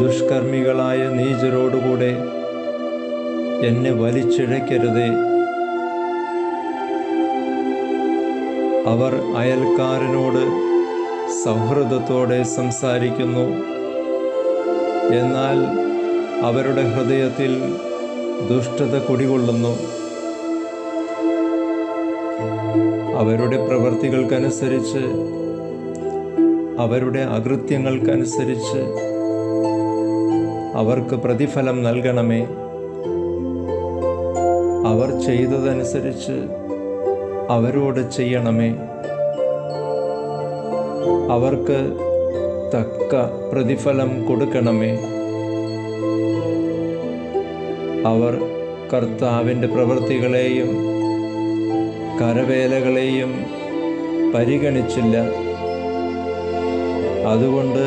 ദുഷ്കർമ്മികളായ നീചരോടുകൂടെ എന്നെ വലിച്ചിഴയ്ക്കരുതേ. അവർ അയൽക്കാരനോട് സൗഹൃദത്തോടെ സംസാരിക്കുന്നു. എന്നാൽ അവരുടെ ഹൃദയത്തിൽ ദുഷ്ടത കുടികൊള്ളുന്നു. അവരുടെ പ്രവൃത്തികൾക്കനുസരിച്ച് അവരുടെ അകൃത്യങ്ങൾക്കനുസരിച്ച് അവർക്ക് പ്രതിഫലം നൽകണമേ. അവർ ചെയ്തതനുസരിച്ച് അവരോട് ചെയ്യണമേ. അവർക്ക് തക്ക പ്രതിഫലം കൊടുക്കണമേ. അവർ കർത്താവിന്റെ പ്രവൃത്തികളെയും കരവേലകളെയും പരിഗണിച്ചില്ല. അതുകൊണ്ട്